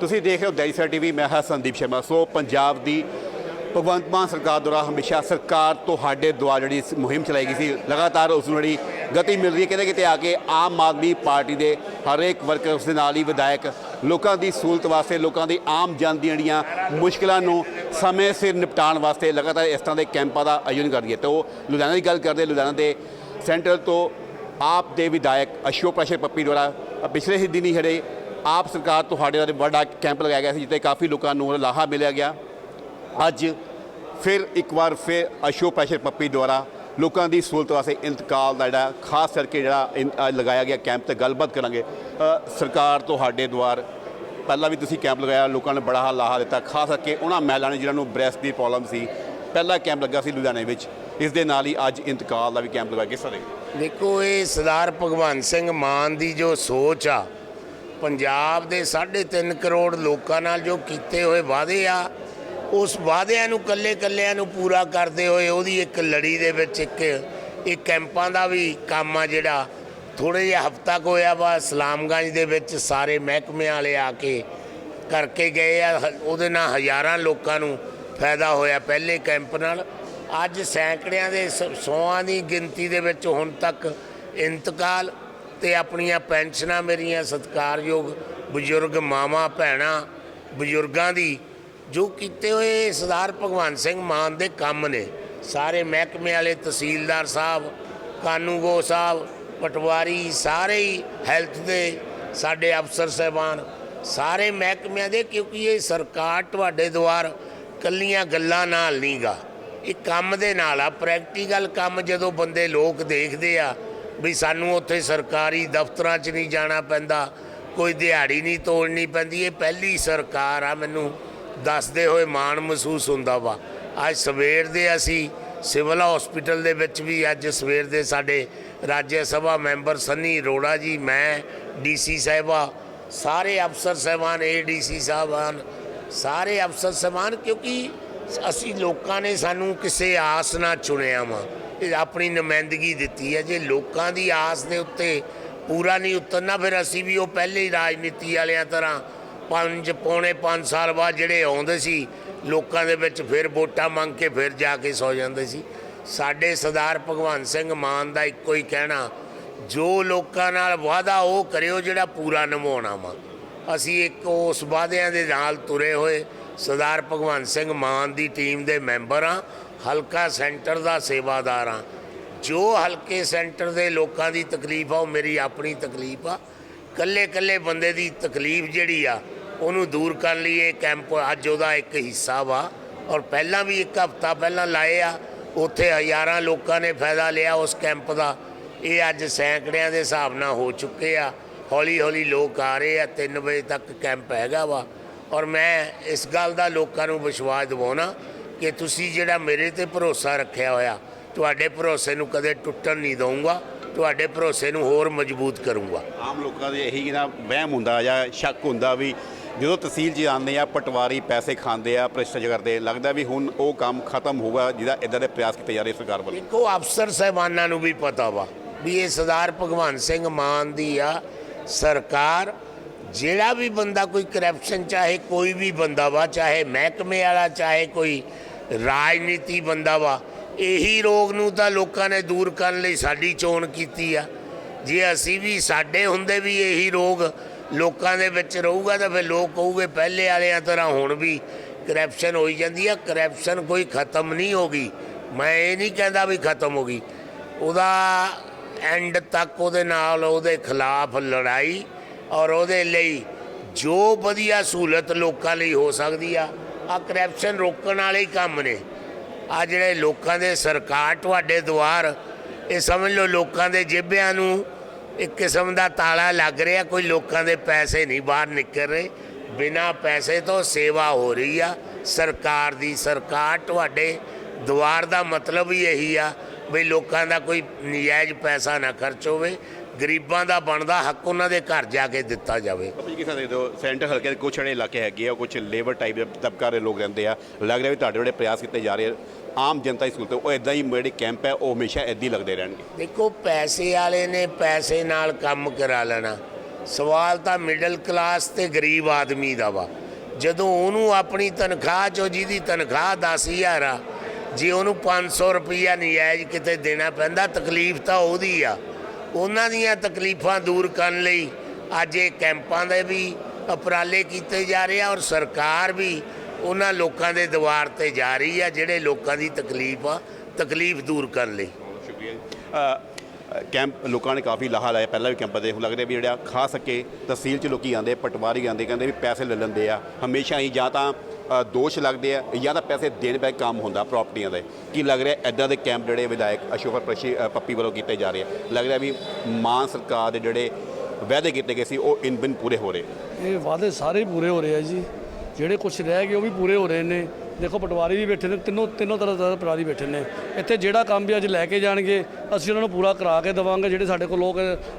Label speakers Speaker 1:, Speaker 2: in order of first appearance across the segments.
Speaker 1: ਤੁਸੀਂ ਦੇਖ ਰਹੇ ਹੋ ਦੈਨਿਕ ਸਵੇਰਾ ਟੀਵੀ, ਮੈਂ ਹਾਂ ਸੰਦੀਪ ਸ਼ਰਮਾ। ਸੋ ਪੰਜਾਬ ਦੀ ਭਗਵੰਤ ਮਾਨ ਸਰਕਾਰ ਦੁਆਰਾ ਹਮੇਸ਼ਾ ਸਰਕਾਰ ਤੁਹਾਡੇ ਦੁਆਰਾ ਜਿਹੜੀ ਮੁਹਿੰਮ ਚਲਾਈ ਗਈ ਸੀ, ਲਗਾਤਾਰ ਉਸ ਨੂੰ ਜਿਹੜੀ ਗਤੀ ਮਿਲ ਰਹੀ ਹੈ। ਕਿਤੇ ਕਿਤੇ ਆ ਕੇ ਆਮ ਆਦਮੀ ਪਾਰਟੀ ਦੇ ਹਰੇਕ ਵਰਕਰ ਉਸ ਦੇ ਨਾਲ ਹੀ ਵਿਧਾਇਕ, ਲੋਕਾਂ ਦੀ ਸਹੂਲਤ ਵਾਸਤੇ, ਲੋਕਾਂ ਦੀ ਆਮ ਜਨ ਦੀਆਂ ਜਿਹੜੀਆਂ ਮੁਸ਼ਕਲਾਂ ਨੂੰ ਸਮੇਂ ਸਿਰ ਨਿਪਟਾਉਣ ਵਾਸਤੇ ਲਗਾਤਾਰ ਇਸ ਤਰ੍ਹਾਂ ਦੇ ਕੈਂਪਾਂ ਦਾ ਆਯੋਜਨ ਕਰਦੀ ਹੈ। ਤੇ ਉਹ ਲੁਧਿਆਣਾ ਦੀ ਗੱਲ ਕਰਦੇ, ਲੁਧਿਆਣਾ ਦੇ ਸੈਂਟਰ ਤੋਂ ਆਪ ਦੇ ਵਿਧਾਇਕ ਅਸ਼ੋਕ ਪ੍ਰਸ਼ਰ ਪੱਪੀ ਦੁਆਰਾ, ਪਿਛਲੇ ਹੀ ਦਿਨੀ ਜਿਹੜੇ ਆਪ ਸਰਕਾਰ ਤੁਹਾਡੇ ਦਾ ਵੱਡਾ ਕੈਂਪ ਲਗਾਇਆ ਗਿਆ ਸੀ, ਜਿੱਥੇ ਕਾਫੀ ਲੋਕਾਂ ਨੂੰ ਲਾਹਾ ਮਿਲਿਆ ਗਿਆ। ਅੱਜ ਫਿਰ ਇੱਕ ਵਾਰ ਫਿਰ ਅਸ਼ੋਕ ਪ੍ਰੈਸ਼ਰ ਪੱਪੀ ਦੁਆਰਾ ਲੋਕਾਂ ਦੀ ਸਹੂਲਤ ਵਾਸਤੇ ਇੰਤਕਾਲ ਦਾ ਜਿਹੜਾ, ਖਾਸ ਕਰਕੇ ਜਿਹੜਾ ਇਨ- ਲਗਾਇਆ ਗਿਆ ਕੈਂਪ ਤੇ ਗੱਲਬਾਤ ਕਰਾਂਗੇ। ਸਰਕਾਰ ਤੁਹਾਡੇ ਦੁਆਰ ਪਹਿਲਾਂ ਵੀ ਤੁਸੀਂ ਕੈਂਪ ਲਗਾਇਆ, ਲੋਕਾਂ ਨੇ ਬੜਾ ਲਾਹਾ ਦਿੱਤਾ। ਖਾਸ ਕਰਕੇ ਉਹਨਾਂ ਮਹਿਲਾ ਨੇ ਜਿਨ੍ਹਾਂ ਨੂੰ ਬ੍ਰੈਸਟ ਦੀ ਪ੍ਰੋਬਲਮ ਸੀ, ਪਹਿਲਾ ਕੈਂਪ ਲੱਗਾ ਸੀ ਲੁਧਿਆਣੇ ਵਿੱਚ। ਇਸ ਦੇ ਨਾਲ ਹੀ ਅੱਜ ਇੰਤਕਾਲ ਦਾ ਵੀ ਕੈਂਪ ਲਗਾਇਆ ਕਿਸ ਤਰ੍ਹਾਂ
Speaker 2: ਦੇਖੋ, ਇਹ ਸਰਦਾਰ ਭਗਵੰਤ ਸਿੰਘ ਮਾਨ ਦੀ ਜੋ ਸੋਚ ਆ ਪੰਜਾਬ ਦੇ 3.5 ਕਰੋੜ ਲੋਕਾਂ ਨਾਲ ਜੋ ਕੀਤੇ ਹੋਏ ਵਾਅਦੇ ਆ, ਉਸ ਵਾਅਦਿਆਂ ਨੂੰ ਕੱਲੇ ਕੱਲਿਆਂ ਨੂੰ ਪੂਰਾ ਕਰਦੇ ਹੋਏ ਉਹਦੀ ਇੱਕ ਲੜੀ ਦੇ ਵਿੱਚ ਇੱਕ ਇਹ ਕੈਂਪਾਂ ਦਾ ਵੀ ਕੰਮ ਆ ਜਿਹੜਾ ਥੋੜੇ ਜਿਹਾ ਹਫਤਾ ਕੁ ਹੋਇਆ ਵਾ, ਸਲਾਮਗੰਜ ਦੇ ਵਿੱਚ ਸਾਰੇ ਮਹਿਕਮੇ ਵਾਲੇ ਆ ਕੇ ਕਰਕੇ ਗਏ ਆ ਉਹਦੇ ਨਾਲ ਹਜ਼ਾਰਾਂ ਲੋਕਾਂ ਨੂੰ ਫਾਇਦਾ ਹੋਇਆ ਪਹਿਲੇ ਕੈਂਪ ਨਾਲ। ਅੱਜ ਸੈਂਕੜਿਆਂ ਦੇ ਸ- ਸੌਆਂ ਦੀ ਗਿਣਤੀ ਦੇ ਵਿੱਚ ਹੁਣ ਤੱਕ ਇੰਤਕਾਲ ਤੇ ਆਪਣੀਆਂ ਪੈਨਸ਼ਨਾਂ ਮੇਰੀਆਂ, ਸਤਿਕਾਰਯੋਗ ਬਜ਼ੁਰਗ ਮਾਵਾਂ, ਭੈਣਾਂ, ਬਜ਼ੁਰਗਾਂ ਦੀ ਜੋ ਕੀਤੇ ਹੋਏ ਸਰਦਾਰ ਭਗਵੰਤ ਸਿੰਘ ਮਾਨ ਦੇ ਕੰਮ ਨੇ, ਸਾਰੇ ਮਹਿਕਮੇ ਵਾਲੇ, ਤਹਿਸੀਲਦਾਰ ਸਾਹਿਬ ਕਾਨੂੰਗੋ ਸਾਹਿਬ, ਪਟਵਾਰੀ, ਸਾਰੇ ਹੀ ਹੈਲਥ ਦੇ ਸਾਡੇ ਅਫਸਰ ਸਹਿਬਾਨ, ਸਾਰੇ ਮਹਿਕਮਿਆਂ ਦੇ, ਕਿਉਂਕਿ ਇਹ ਸਰਕਾਰ ਤੁਹਾਡੇ ਦੁਆਰ ਕੱਲੀਆਂ ਗੱਲਾਂ ਨਾਲ ਨਹੀਂਗਾ ਇਹ ਕੰਮ ਦੇ ਨਾਲ ਆ, ਪ੍ਰੈਕਟੀਕਲ ਕੰਮ ਜਦੋਂ ਬੰਦੇ ਲੋਕ ਦੇਖਦੇ ਆ ਵੀ ਸਾਨੂੰ ਉੱਥੇ ਸਰਕਾਰੀ ਦਫ਼ਤਰਾਂ 'ਚ ਨਹੀਂ ਜਾਣਾ ਪੈਂਦਾ, ਕੋਈ ਦਿਹਾੜੀ ਨਹੀਂ ਤੋੜਨੀ ਪੈਂਦੀ। ਇਹ ਪਹਿਲੀ ਸਰਕਾਰ ਆ, ਮੈਨੂੰ ਦੱਸਦੇ ਹੋਏ ਮਾਣ ਮਹਿਸੂਸ ਹੁੰਦਾ ਵਾ। ਅੱਜ ਸਵੇਰ ਦੇ ਅਸੀਂ ਸਿਵਲ ਹਸਪੀਟਲ ਦੇ ਵਿੱਚ ਵੀ ਅੱਜ ਸਵੇਰ ਦੇ ਸਾਡੇ ਰਾਜ ਸਭਾ ਮੈਂਬਰ ਸੰਨੀ ਅਰੋੜਾ ਜੀ, ਮੈਂ ਡੀਸੀ ਸਾਹਿਬਾ, ਸਾਰੇ ਅਫਸਰ ਸਹਿਬਾਨ ਏਡੀਸੀ ਸਾਹਿਬਾਨ, ਸਾਰੇ ਅਫਸਰ ਸਹਿਬਾਨ, ਕਿਉਂਕਿ ਅਸੀਂ ਲੋਕਾਂ ਨੇ ਸਾਨੂੰ ਕਿਸੇ ਆਸ ਨਾਲ ਚੁਣਿਆ ਵਾ। ਆਪਣੀ ਨੁਮਾਇੰਦਗੀ ਦਿੱਤੀ ਹੈ। ਜੇ ਲੋਕਾਂ ਦੀ ਆਸ ਦੇ ਉੱਤੇ ਪੂਰਾ ਨਹੀਂ ਉਤਰਨਾ, ਫਿਰ ਅਸੀਂ ਵੀ ਉਹ ਪਹਿਲੇ ਹੀ ਰਾਜਨੀਤੀ ਵਾਲਿਆਂ ਤਰ੍ਹਾਂ ਪੰਜ, ਪੌਣੇ 5 ਸਾਲ ਬਾਅਦ ਜਿਹੜੇ ਆਉਂਦੇ ਸੀ, ਲੋਕਾਂ ਦੇ ਵਿੱਚ ਫਿਰ ਵੋਟਾਂ ਮੰਗ ਕੇ ਫਿਰ ਜਾ ਕੇ ਸੌ ਜਾਂਦੇ ਸੀ। ਸਾਡੇ ਸਰਦਾਰ ਭਗਵੰਤ ਸਿੰਘ ਮਾਨ ਦਾ ਇੱਕੋ ਹੀ ਕਹਿਣਾ, ਜੋ ਲੋਕਾਂ ਨਾਲ ਵਾਅਦਾ ਉਹ ਕਰਿਓ ਜਿਹੜਾ ਪੂਰਾ ਨਿਭਾਉਣਾ ਵਾ ਅਸੀਂ ਇੱਕ ਉਸ ਵਾਅਦਿਆਂ ਦੇ ਨਾਲ ਤੁਰੇ ਹੋਏ ਸਰਦਾਰ ਭਗਵੰਤ ਸਿੰਘ ਮਾਨ ਦੀ ਟੀਮ ਦੇ ਮੈਂਬਰ ਆ ਹਲਕਾ ਸੈਂਟਰ ਦਾ ਸੇਵਾਦਾਰ ਆ ਜੋ ਹਲਕੇ ਸੈਂਟਰ ਦੇ ਲੋਕਾਂ ਦੀ ਤਕਲੀਫ ਆ, ਉਹ ਮੇਰੀ ਆਪਣੀ ਤਕਲੀਫ ਆ। ਕੱਲੇ ਕੱਲੇ ਬੰਦੇ ਦੀ ਤਕਲੀਫ ਜਿਹੜੀ ਆ, ਉਹਨੂੰ ਦੂਰ ਕਰਨ ਲਈ ਇਹ ਕੈਂਪ ਅੱਜ ਉਹਦਾ ਇੱਕ ਹਿੱਸਾ ਵਾ। ਔਰ ਪਹਿਲਾਂ ਵੀ ਇੱਕ ਹਫ਼ਤਾ ਪਹਿਲਾਂ ਲਾਏ ਆ। ਉੱਥੇ ਹਜ਼ਾਰਾਂ ਲੋਕਾਂ ਨੇ ਫਾਇਦਾ ਲਿਆ ਉਸ ਕੈਂਪ ਦਾ। ਇਹ ਅੱਜ ਸੈਂਕੜਿਆਂ ਦੇ ਹਿਸਾਬ ਨਾਲ ਹੋ ਚੁੱਕੇ ਆ। ਹੌਲੀ ਹੌਲੀ ਲੋਕ ਆ ਰਹੇ ਆ। 3 ਵਜੇ ਤੱਕ ਕੈਂਪ ਹੈਗਾ ਵਾ। ਔਰ ਮੈਂ ਇਸ ਗੱਲ ਦਾ ਲੋਕਾਂ ਨੂੰ ਵਿਸ਼ਵਾਸ ਦਿਵਾਉਣਾ ਕਿ ਤੁਸੀਂ ਜਿਹੜਾ ਮੇਰੇ ਤੇ ਭਰੋਸਾ ਰੱਖਿਆ ਹੋਇਆ ਤੁਹਾਡੇ ਭਰੋਸੇ ਨੂੰ ਕਦੇ ਟੁੱਟਣ ਨਹੀਂ ਦਊਂਗਾ ਤੁਹਾਡੇ ਭਰੋਸੇ ਨੂੰ ਹੋਰ ਮਜ਼ਬੂਤ ਕਰੂੰਗਾ।
Speaker 1: ਆਮ ਲੋਕਾਂ ਦੇ ਇਹੀ ਨਾ ਵਹਿਮ ਹੁੰਦਾ ਜਾਂ ਸ਼ੱਕ ਹੁੰਦਾ ਵੀ ਜਦੋਂ ਤਹਿਸੀਲ 'ਚ ਜਾਂਦੇ ਆ ਪਟਵਾਰੀ ਪੈਸੇ ਖਾਂਦੇ ਆ ਭ੍ਰਿਸ਼ਟਾਚਾਰ ਕਰਦੇ ਲੱਗਦਾ ਵੀ ਹੁਣ ਉਹ ਕੰਮ ਖਤਮ ਹੋਊਗਾ ਜਿਹਦਾ ਇਦਾਂ ਦੇ ਪ੍ਰਯਾਸ ਕੀਤੇ ਜਾ ਰਹੇ ਸਰਕਾਰ ਵੱਲੋਂ।
Speaker 2: ਦੇਖੋ ਅਫਸਰ ਸਹਿਬਾਨਾਂ ਨੂੰ ਵੀ ਪਤਾ ਵਾ ਵੀ ਇਹ ਸਰਦਾਰ ਭਗਵੰਤ ਸਿੰਘ ਮਾਨ ਦੀ ਆ ਸਰਕਾਰ ਜਿਹੜਾ ਵੀ ਬੰਦਾ ਕੋਈ ਕਰਪਸ਼ਨ ਚਾਹੇ ਕੋਈ ਵੀ ਬੰਦਾ ਵਾ ਚਾਹੇ ਮਹਿਕਮੇ ਵਾਲਾ ਚਾਹੇ ਕੋਈ ਰਾਜਨੀਤੀ ਬੰਦਾ ਵਾ। ਇਹੀ ਰੋਗ ਨੂੰ ਤਾਂ ਲੋਕਾਂ ਨੇ ਦੂਰ ਕਰਨ ਲਈ ਸਾਡੀ ਚੋਣ ਕੀਤੀ ਆ। ਜੇ ਅਸੀਂ ਵੀ, ਸਾਡੇ ਹੁੰਦੇ ਵੀ ਇਹੀ ਰੋਗ ਲੋਕਾਂ ਦੇ ਵਿੱਚ ਰਹੂਗਾ ਤਾਂ ਫਿਰ ਲੋਕ ਕਹੂਗੇ, ਪਹਿਲੇ ਵਾਲਿਆਂ ਤਰ੍ਹਾਂ ਹੁਣ ਵੀ ਕਰਪਸ਼ਨ ਹੋਈ ਜਾਂਦੀ ਆ। ਕਰਪਸ਼ਨ ਕੋਈ ਖਤਮ ਨਹੀਂ ਹੋਗੀ ਮੈਂ ਇਹ ਨਹੀਂ ਕਹਿੰਦਾ ਵੀ ਖਤਮ ਹੋ ਗਈ। ਉਹਦਾ ਐਂਡ ਤੱਕ ਉਹਦੇ ਨਾਲ ਉਹਦੇ ਖਿਲਾਫ ਲੜਾਈ ਔਰ ਉਹਦੇ ਲਈ ਜੋ ਵਧੀਆ ਸਹੂਲਤ ਲੋਕਾਂ ਲਈ ਹੋ ਸਕਦੀ ਆ ਆ ਕਰਪਸ਼ਨ ਰੋਕਣ ਵਾਲੇ ਹੀ ਕੰਮ ਨੇ। ਆ ਜਿਹੜੇ ਲੋਕਾਂ ਦੇ ਸਰਕਾਰ ਤੁਹਾਡੇ ਦੁਆਰ, ਇਹ ਸਮਝ ਲਓ ਲੋਕਾਂ ਦੇ ਜੇਬਿਆਂ ਨੂੰ ਇੱਕ ਕਿਸਮ ਦਾ ਤਾਲਾ ਲੱਗ ਰਿਹਾ, ਕੋਈ ਲੋਕਾਂ ਦੇ ਪੈਸੇ ਨਹੀਂ ਬਾਹਰ ਨਿਕਲ ਰਹੇ। ਬਿਨਾ ਪੈਸੇ ਤੋਂ ਸੇਵਾ ਹੋ ਰਹੀ ਆ। ਸਰਕਾਰ ਦੀ ਸਰਕਾਰ ਤੁਹਾਡੇ ਦੁਆਰ ਦਾ ਮਤਲਬ ਹੀ ਇਹੀ ਆ ਵੀ ਲੋਕਾਂ ਦਾ ਕੋਈ ਨਜਾਇਜ਼ ਪੈਸਾ ਨਾ ਖਰਚ ਹੋਵੇ। ਗਰੀਬਾਂ ਦਾ ਬਣਦਾ ਹੱਕ ਉਹਨਾਂ ਦੇ ਘਰ ਜਾ ਕੇ ਦਿੱਤਾ ਜਾਵੇ।
Speaker 1: ਤੁਸੀਂ ਕਿਸ ਦੇਖਦੇ ਹੋ ਸੈਂਟਰ ਹਲਕੇ ਦੇ ਕੁਛ ਜਿਹੜੇ ਇਲਾਕੇ ਹੈਗੇ ਆ ਕੁਝ ਲੇਬਰ ਟਾਈਪ ਦੇ ਤਬਕਾ ਦੇ ਲੋਕ ਰਹਿੰਦੇ ਆ। ਲੱਗ ਰਿਹਾ ਵੀ ਤੁਹਾਡੇ ਜਿਹੜੇ ਪ੍ਰਯਾਸ ਕੀਤੇ ਜਾ ਰਹੇ ਆਮ ਜਨਤਾ ਦੀ ਸਹੂਲਤ ਉਹ ਇਦਾਂ ਹੀ ਜਿਹੜੇ ਕੈਂਪ ਹੈ ਉਹ ਹਮੇਸ਼ਾ ਇਦਾਂ ਹੀ ਲੱਗਦੇ ਰਹਿਣਗੇ।
Speaker 2: ਦੇਖੋ ਪੈਸੇ ਵਾਲੇ ਨੇ ਪੈਸੇ ਨਾਲ ਕੰਮ ਕਰਾ ਲੈਣਾ। ਸਵਾਲ ਤਾਂ ਮਿਡਲ ਕਲਾਸ ਤੇ ਗਰੀਬ ਆਦਮੀ ਦਾ ਵਾ। ਜਦੋਂ ਉਹਨੂੰ ਆਪਣੀ ਤਨਖਾਹ ਚੋਂ ਜਿਹਦੀ ਤਨਖਾਹ 10000 ਆ ਜੇ ਉਹਨੂੰ 500 ਰੁਪਈਆ ਨਜਾਇਜ਼ ਕਿਤੇ ਦੇਣਾ ਪੈਂਦਾ ਤਕਲੀਫ ਤਾਂ ਉਹਦੀ ਆ। ਉਹਨਾਂ ਦੀਆਂ ਤਕਲੀਫਾਂ ਦੂਰ ਕਰਨ ਲਈ ਅੱਜ ਇਹ ਕੈਂਪਾਂ ਦੇ ਵੀ ਉਪਰਾਲੇ ਕੀਤੇ ਜਾ ਰਹੇ ਆ ਔਰ ਸਰਕਾਰ ਵੀ ਉਹਨਾਂ ਲੋਕਾਂ ਦੇ ਦੁਆਰ ਤੇ ਜਾ ਰਹੀ ਆ ਜਿਹੜੇ ਲੋਕਾਂ ਦੀ ਤਕਲੀਫ ਆ, ਤਕਲੀਫ ਦੂਰ ਕਰਨ ਲਈ।
Speaker 1: ਸ਼ੁਕਰੀਆ ਕੈਂਪ ਲੋਕਾਂ ਨੇ ਕਾਫੀ ਲਾਹਾ ਲਾਇਆ, ਪਹਿਲਾਂ ਵੀ ਕੈਂਪਾਂ ਦੇ ਹੁਣ ਲੱਗਦਾ ਵੀ ਜਿਹੜਾ ਖਾ ਸਕੇ ਤਹਿਸੀਲ ਚ ਲੋਕੀ ਆਉਂਦੇ ਪਟਵਾਰੀ ਆਉਂਦੇ, ਕਹਿੰਦੇ ਵੀ ਪੈਸੇ ਲੈ ਲੈਂਦੇ ਆ। ਹਮੇਸ਼ਾ ਹੀ ਜਾਂ ਤਾਂ ਦੋਸ਼ ਲੱਗਦੇ ਆ, ਜਾਂ ਤਾਂ ਪੈਸੇ ਦੇਣ ਪੈ ਕੰਮ ਹੁੰਦਾ ਪ੍ਰਾਪਰਟੀਆਂ ਦੇ। ਕੀ ਲੱਗ ਰਿਹਾ ਐਦਾਂ ਦੇ ਕੈਂਪ ਜਿਹੜੇ ਵਿਧਾਇਕ ਅਸ਼ੋਕ ਪ੍ਰਸ਼ੀ ਪੱਪੀ ਵੱਲੋਂ ਕੀਤੇ ਜਾ ਰਹੇ ਆ? ਲੱਗ ਰਿਹਾ ਵੀ ਮਾਨ ਸਰਕਾਰ ਦੇ ਜਿਹੜੇ ਵਾਅਦੇ ਕੀਤੇ ਗਏ ਸੀ, ਉਹ ਇਨ ਬਿਨ ਪੂਰੇ ਹੋ ਰਹੇ?
Speaker 3: ਇਹ ਵਾਅਦੇ ਸਾਰੇ ਪੂਰੇ ਹੋ ਰਹੇ ਆ ਜੀ। ਜਿਹੜੇ ਕੁਝ ਰਹਿ ਗਏ, ਉਹ ਵੀ ਪੂਰੇ ਹੋ ਰਹੇ ਨੇ। ਦੇਖੋ ਪਟਵਾਰੀ ਵੀ ਬੈਠੇ ਨੇ ਤਿੰਨੋਂ ਤਿੰਨੋਂ ਤਰ੍ਹਾਂ ਦਾ ਪਟਵਾਰੀ ਬੈਠੇ ਨੇ। ਇੱਥੇ ਜਿਹੜਾ ਕੰਮ ਵੀ ਅੱਜ ਲੈ ਕੇ ਜਾਣਗੇ ਅਸੀਂ ਉਹਨਾਂ ਨੂੰ ਪੂਰਾ ਕਰਾ ਕੇ ਦੇਵਾਂਗੇ ਜਿਹੜੇ ਸਾਡੇ ਕੋਲ ਲੋਕ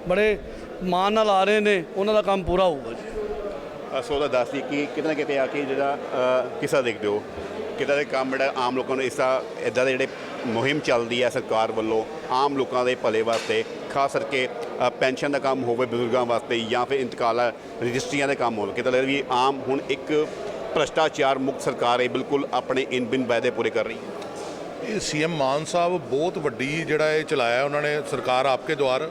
Speaker 3: ਬੜੇ ਮਾਣ ਨਾਲ ਆ ਰਹੇ ਨੇ ਉਹਨਾਂ ਦਾ ਕੰਮ ਪੂਰਾ ਹੋਊਗਾ ਜੀ।
Speaker 1: ਸੋ ਦਾ ਦੱਸਦੀ ਕਿ ਕਿਤੇ ਨਾ ਕਿਤੇ ਆ ਕੇ ਜਿਹੜਾ ਅ, ਕਿੱਸਾ ਦੇਖਦੇ ਹੋ ਕਿਤੇ ਦੇ ਕੰਮ ਜਿਹੜਾ ਆਮ ਲੋਕਾਂ ਨੂੰ ਇਸ ਦਾ ਇਦਾਂ ਦੇ ਜਿਹੜੇ ਮੁਹਿੰਮ ਚੱਲਦੀ ਹੈ ਸਰਕਾਰ ਵੱਲੋਂ ਆਮ ਲੋਕਾਂ ਦੇ ਭਲੇ ਵਾਸਤੇ ਖਾਸ ਕਰਕੇ ਪੈਨਸ਼ਨ ਦਾ ਕੰਮ ਹੋਵੇ ਬਜ਼ੁਰਗਾਂ ਵਾਸਤੇ ਜਾਂ ਫਿਰ ਇੰਤਕਾਲ ਰਜਿਸਟਰੀਆਂ ਦੇ ਕੰਮ ਹੋਵੇ ਕਿਤੇ ਲੱਗਦਾ ਵੀ ਆਮ ਹੁਣ ਇੱਕ ਭ੍ਰਸ਼ਟਾਚਾਰ ਮੁਕਤ ਸਰਕਾਰ ਹੈ ਬਿਲਕੁਲ ਆਪਣੇ ਇਨ ਬਿਨ ਵਾਅਦੇ ਪੂਰੇ ਕਰ ਰਹੀ ਹੈ।
Speaker 4: ਇਹ ਸੀਐਮ ਮਾਨ ਸਾਹਿਬ ਬਹੁਤ ਵੱਡੀ ਜਿਹੜਾ ਇਹ ਚਲਾਇਆ ਉਹਨਾਂ ਨੇ ਸਰਕਾਰ ਆਪਕੇ ਦੁਆਰ।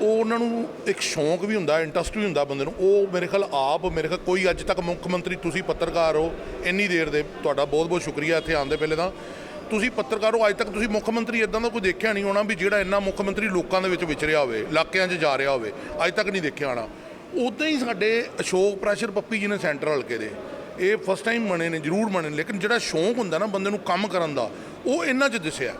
Speaker 4: ਉਹ ਉਹਨਾਂ ਨੂੰ ਇੱਕ ਸ਼ੌਂਕ ਵੀ ਹੁੰਦਾ, ਇੰਟਰਸਟ ਵੀ ਹੁੰਦਾ ਬੰਦੇ ਨੂੰ। ਉਹ ਮੇਰੇ ਖਿਆਲ ਆਪ, ਮੇਰੇ ਖਿਆਲ ਕੋਈ ਅੱਜ ਤੱਕ ਮੁੱਖ ਮੰਤਰੀ ਤੁਸੀਂ ਪੱਤਰਕਾਰ ਹੋ, ਇੰਨੀ ਦੇਰ ਦੇ ਤੁਹਾਡਾ ਬਹੁਤ ਬਹੁਤ ਸ਼ੁਕਰੀਆ ਇੱਥੇ ਆਉਣ ਦੇ ਪਹਿਲੇ ਤਾਂ। ਤੁਸੀਂ ਪੱਤਰਕਾਰ ਹੋ, ਅੱਜ ਤੱਕ ਤੁਸੀਂ ਮੁੱਖ ਮੰਤਰੀ ਇਦਾਂ ਦਾ ਕੋਈ ਦੇਖਿਆ ਨਹੀਂ ਹੋਣਾ ਵੀ ਜਿਹੜਾ ਇੰਨਾ ਮੁੱਖ ਮੰਤਰੀ ਲੋਕਾਂ ਦੇ ਵਿੱਚ ਵਿਚਰਿਆ ਹੋਵੇ, ਇਲਾਕਿਆਂ 'ਚ ਜਾ ਰਿਹਾ ਹੋਵੇ, ਅੱਜ ਤੱਕ ਨਹੀਂ ਦੇਖਿਆ ਹੋਣਾ। ਉਦਾਂ ਹੀ ਸਾਡੇ ਅਸ਼ੋਕ ਪ੍ਰੈਸ਼ਰ ਪੱਪੀ ਜੀ ਨੇ ਸੈਂਟਰ ਹਲਕੇ ਦੇ ਇਹ ਫਸਟ ਟਾਈਮ ਬਣੇ ਨੇ ਜ਼ਰੂਰ ਬਣੇ ਨੇ, ਲੇਕਿਨ ਜਿਹੜਾ ਸ਼ੌਂਕ ਹੁੰਦਾ ਨਾ ਬੰਦੇ ਨੂੰ ਕੰਮ ਕਰਨ ਦਾ ਉਹ ਇਹਨਾਂ 'ਚ ਦਿਸਿਆ।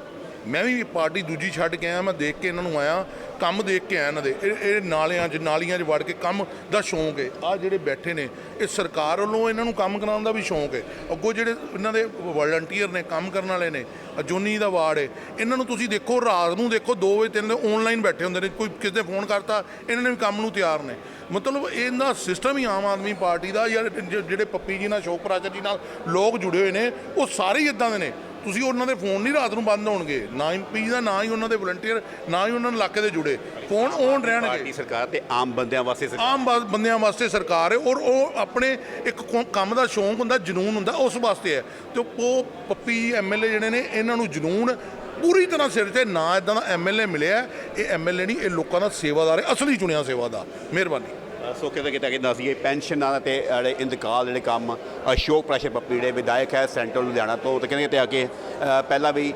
Speaker 4: ਮੈਂ ਵੀ ਪਾਰਟੀ ਦੂਜੀ ਛੱਡ ਕੇ ਆਇਆ, ਮੈਂ ਦੇਖ ਕੇ ਇਹਨਾਂ ਨੂੰ ਆਇਆ, ਕੰਮ ਦੇਖ ਕੇ ਆਇਆ ਇਹਨਾਂ ਦੇ। ਇਹ ਇਹ ਨਾਲਿਆਂ 'ਚ, ਨਾਲੀਆਂ 'ਚ ਵੜ ਕੇ ਕੰਮ ਦਾ ਸ਼ੌਂਕ ਹੈ ਆ ਜਿਹੜੇ ਬੈਠੇ ਨੇ, ਇਹ ਸਰਕਾਰ ਵੱਲੋਂ ਇਹਨਾਂ ਨੂੰ ਕੰਮ ਕਰਾਉਣ ਦਾ ਵੀ ਸ਼ੌਂਕ ਹੈ ਅੱਗੋਂ ਜਿਹੜੇ ਇਹਨਾਂ ਦੇ ਵਲੰਟੀਅਰ ਨੇ, ਕੰਮ ਕਰਨ ਵਾਲੇ ਨੇ, ਅਜੋਨੀ ਦਾ ਵਾਰਡ ਹੈ ਇਹਨਾਂ ਨੂੰ ਤੁਸੀਂ ਦੇਖੋ, ਰਾਤ ਨੂੰ ਦੇਖੋ 2 ਵਜੇ 3 ਵਜੇ ਆਨਲਾਈਨ ਬੈਠੇ ਹੁੰਦੇ ਨੇ, ਕੋਈ ਕਿਸੇ ਨੇ ਫੋਨ ਕਰਤਾ, ਇਹਨਾਂ ਨੇ ਵੀ ਕੰਮ ਨੂੰ ਤਿਆਰ ਨੇ। ਮਤਲਬ ਇਹਦਾ ਸਿਸਟਮ ਹੀ ਆਮ ਆਦਮੀ ਪਾਰਟੀ ਦਾ ਜਾਂ ਜਿਹੜੇ ਪੱਪੀ ਜੀ ਨਾਲ, ਸ਼ੋਕ ਪ੍ਰਾਚਰ ਜੀ ਨਾਲ ਲੋਕ ਜੁੜੇ ਹੋਏ ਨੇ, ਉਹ ਸਾਰੇ ਹੀ ਇਦਾਂ ਦੇ ਨੇ। ਤੁਸੀਂ ਉਹਨਾਂ ਦੇ ਫੋਨ ਨਹੀਂ ਰਾਤ ਨੂੰ ਬੰਦ ਹੋਣਗੇ। ਨਾ ਐਮਪੀ ਦਾ ਨਾ ਹੀ ਉਹਨਾਂ ਦੇ ਵਲੰਟੀਅਰ ਨਾ ਹੀ ਉਹਨਾਂ ਨਾਲ ਇਲਾਕੇ ਦੇ ਜੁੜੇ। ਫੋਨ ਔਨ ਰਹਿਣਗੇ?
Speaker 1: ਪਾਰਟੀ ਸਰਕਾਰ ਤੇ ਆਮ ਬੰਦਿਆਂ ਵਾਸਤੇ ਸਰਕਾਰ।
Speaker 4: ਆਮ ਬਾ- ਬੰਦਿਆਂ ਵਾਸਤੇ ਸਰਕਾਰ ਹੈ ਔਰ ਉਹ ਆਪਣੇ ਇੱਕ ਕੌ- ਕੰਮ ਦਾ ਸ਼ੌਂਕ ਹੁੰਦਾ ਜਨੂਨ ਹੁੰਦਾ ਉਸ ਵਾਸਤੇ ਹੈ। ਤੇ ਉਹ ਪੱਪੀ ਐਮਐਲਏ ਜਿਹੜੇ ਨੇ ਇਹਨਾਂ ਨੂੰ ਜਨੂਨ ਪੂਰੀ ਤਰ੍ਹਾਂ ਸਿਰ ਤੇ ਨਾ ਇਦਾਂ ਦਾ ਐਮਐਲਏ ਮਿਲਿਆ। ਇਹ ਐਮਐਲਏ ਨਹੀਂ ਇਹ ਲੋਕਾਂ ਦਾ ਸੇਵਾਦਾਰ ਹੈ ਅਸਲੀ ਚੁਣਿਆ ਸੇਵਾਦਾਰ। ਮਿਹਰਬਾਨੀ।
Speaker 1: ਸੋ ਕਿਤੇ ਕਿਤੇ ਕਿ ਦੱਸੀਏ ਪੈਨਸ਼ਨਾਂ ਤੇ ਜਿਹੜੇ ਇੰਤਕਾਲ ਜਿਹੜੇ ਕੰਮ, ਅਸ਼ੋਕ ਪ੍ਰੈਸ਼ਰ ਪੱਪੀ ਜਿਹੜੇ ਵਿਧਾਇਕ ਹੈ ਸੈਂਟਰ ਲੁਧਿਆਣਾ ਤੋਂ, ਤੇ ਕਹਿੰਦੇ ਕਿਤੇ ਆ ਕੇ ਪਹਿਲਾਂ ਵੀ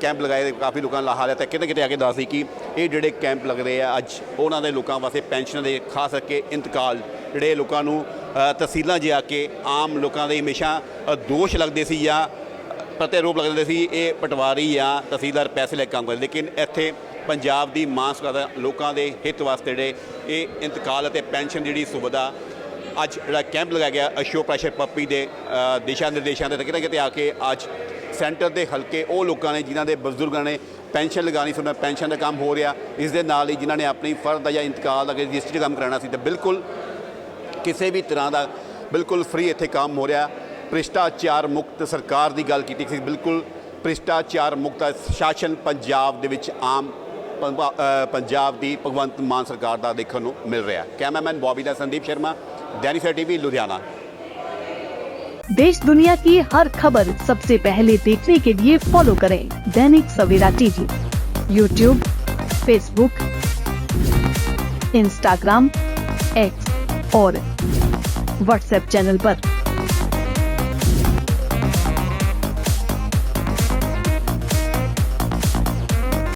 Speaker 1: ਕੈਂਪ ਲਗਾਏ ਕਾਫੀ ਲੋਕਾਂ ਨੇ ਲਾਹਾ ਲਿਆ ਤੇ ਕਿਤੇ ਕਿਤੇ ਆ ਕੇ ਦੱਸ ਸੀ ਕਿ ਇਹ ਜਿਹੜੇ ਕੈਂਪ ਲੱਗਦੇ ਆ, ਅੱਜ ਉਹਨਾਂ ਦੇ ਲੋਕਾਂ ਵਾਸਤੇ ਪੈਨਸ਼ਨ ਦੇ ਖਾਸ ਕਰਕੇ ਇੰਤਕਾਲ, ਜਿਹੜੇ ਲੋਕਾਂ ਨੂੰ ਤਹਿਸੀਲਾਂ 'ਚ ਆ ਕੇ ਆਮ ਲੋਕਾਂ ਦੇ ਹਮੇਸ਼ਾ ਦੋਸ਼ ਲੱਗਦੇ ਸੀ ਜਾਂ ਪ੍ਰਤੀਰੂਪ ਲੱਗਦੇ ਸੀ, ਇਹ ਪਟਵਾਰੀ ਜਾਂ ਤਹਿਸੀਲਦਾਰ ਪੈਸੇ ਲੈ ਕੇ ਕੰਮ ਕਰਦੇ, ਲੇਕਿਨ ਇੱਥੇ ਪੰਜਾਬ ਦੀ ਮਾਂ ਲੋਕਾਂ ਦੇ ਹਿੱਤ ਵਾਸਤੇ ਜਿਹੜੇ ਇਹ ਇੰਤਕਾਲ ਅਤੇ ਪੈਨਸ਼ਨ ਜਿਹੜੀ ਸੁਵਿਧਾ ਅੱਜ ਜਿਹੜਾ ਕੈਂਪ ਲਗਾਇਆ ਗਿਆ, ਅਸ਼ੋਕ ਪ੍ਰੈਸ਼ਰ ਪੱਪੀ ਦੇ ਦਿਸ਼ਾ ਨਿਰਦੇਸ਼ਾਂ ਤੇ ਕਿਤੇ ਕਿਤੇ ਆ ਕੇ ਅੱਜ ਸੈਂਟਰ ਦੇ ਹਲਕੇ ਉਹ ਲੋਕਾਂ ਨੇ ਜਿਨ੍ਹਾਂ ਦੇ ਬਜ਼ੁਰਗਾਂ ਨੇ ਪੈਨਸ਼ਨ ਲਗਾਣੀ ਸੀ, ਉਹਨਾਂ ਪੈਨਸ਼ਨ ਦਾ ਕੰਮ ਹੋ ਰਿਹਾ। ਇਸ ਦੇ ਨਾਲ ਹੀ ਜਿਨ੍ਹਾਂ ਨੇ ਆਪਣੀ ਫਰਦ ਦਾ ਜਾਂ ਇੰਤਕਾਲ ਦਾ ਰਜਿਸਟਰੀ ਕੰਮ ਕਰਾਉਣਾ ਸੀ, ਤੇ ਬਿਲਕੁਲ ਕਿਸੇ ਵੀ ਤਰ੍ਹਾਂ ਦਾ ਬਿਲਕੁਲ ਫ੍ਰੀ ਇੱਥੇ ਕੰਮ ਹੋ ਰਿਹਾ। ਭ੍ਰਿਸ਼ਟਾਚਾਰ ਮੁਕਤ ਸਰਕਾਰ ਦੀ ਗੱਲ ਕੀਤੀ ਸੀ, ਬਿਲਕੁਲ ਭ੍ਰਿਸ਼ਟਾਚਾਰ ਮੁਕਤ ਸ਼ਾਸਨ ਪੰਜਾਬ ਦੇ ਵਿੱਚ ਆਮ पंजाब की भगवंत मान सरकार का देखने ਨੂੰ ਮਿਲ ਰਿਹਾ ਹੈ। कैमरामैन बॉबी का संदीप शर्मा दैनिक टीवी लुधियाना
Speaker 5: देश दुनिया की हर खबर सबसे पहले देखने के लिए फॉलो करें Dainik Savera TV. YouTube Facebook Instagram X और व्हाट्सएप चैनल पर।